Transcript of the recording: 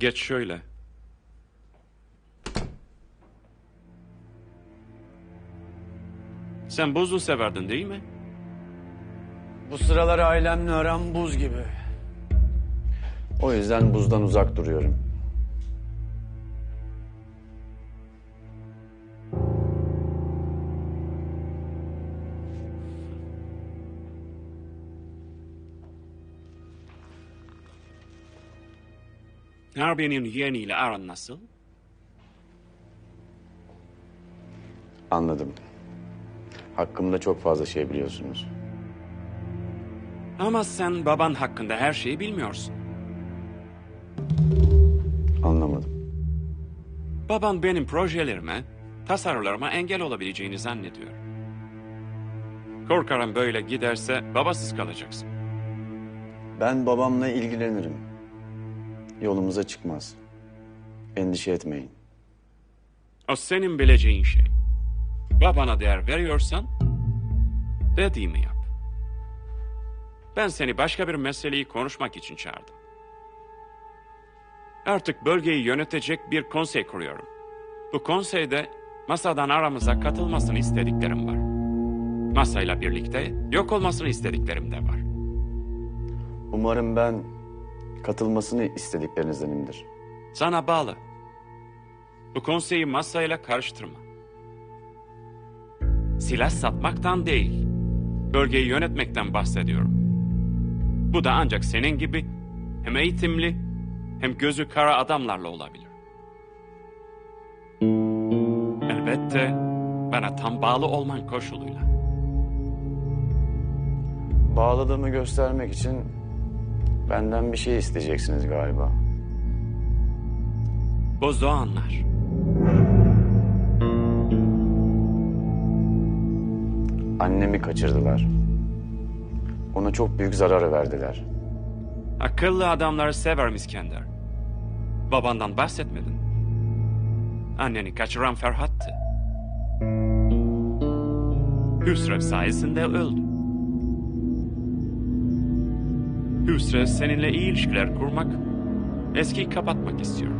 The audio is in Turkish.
Geç şöyle. Sen buzlu severdin değil mi? Bu sıralar ailemle aram buz gibi. O yüzden buzdan uzak duruyorum. Harbiye'nin yeğeniyle aran nasıl? Anladım. Hakkımda çok fazla şey biliyorsunuz. Ama sen baban hakkında her şeyi bilmiyorsun. Anlamadım. Baban benim projelerime, tasarılarıma engel olabileceğini zannediyor. Korkarım böyle giderse babasız kalacaksın. Ben babamla ilgilenirim. Yolumuza çıkmaz. Endişe etmeyin. O senin bileceğin şey. Babana değer veriyorsan, dediğimi yap. Ben seni başka bir meseleyi konuşmak için çağırdım. Artık bölgeyi yönetecek bir konsey kuruyorum. Bu konseyde masadan aramıza katılmasını istediklerim var. Masayla birlikte yok olmasını istediklerim de var. Umarım ben katılmasını istediklerinizdenimdir. Sana bağlı. Bu konseyi masayla karıştırma. Silah satmaktan değil, bölgeyi yönetmekten bahsediyorum. Bu da ancak senin gibi hem eğitimli hem gözü kara adamlarla olabilir. Elbette bana tam bağlı olman koşuluyla. Bağladığımı göstermek için benden bir şey isteyeceksiniz galiba. Bozdoğanlar. Annemi kaçırdılar. Ona çok büyük zarar verdiler. Akıllı adamları severim İskender. Babandan bahsetmedin. Anneni kaçıran Ferhat'tı. Hüsrev sayesinde öldü. Hüsrev seninle iyi ilişkiler kurmak, eskiyi kapatmak istiyor.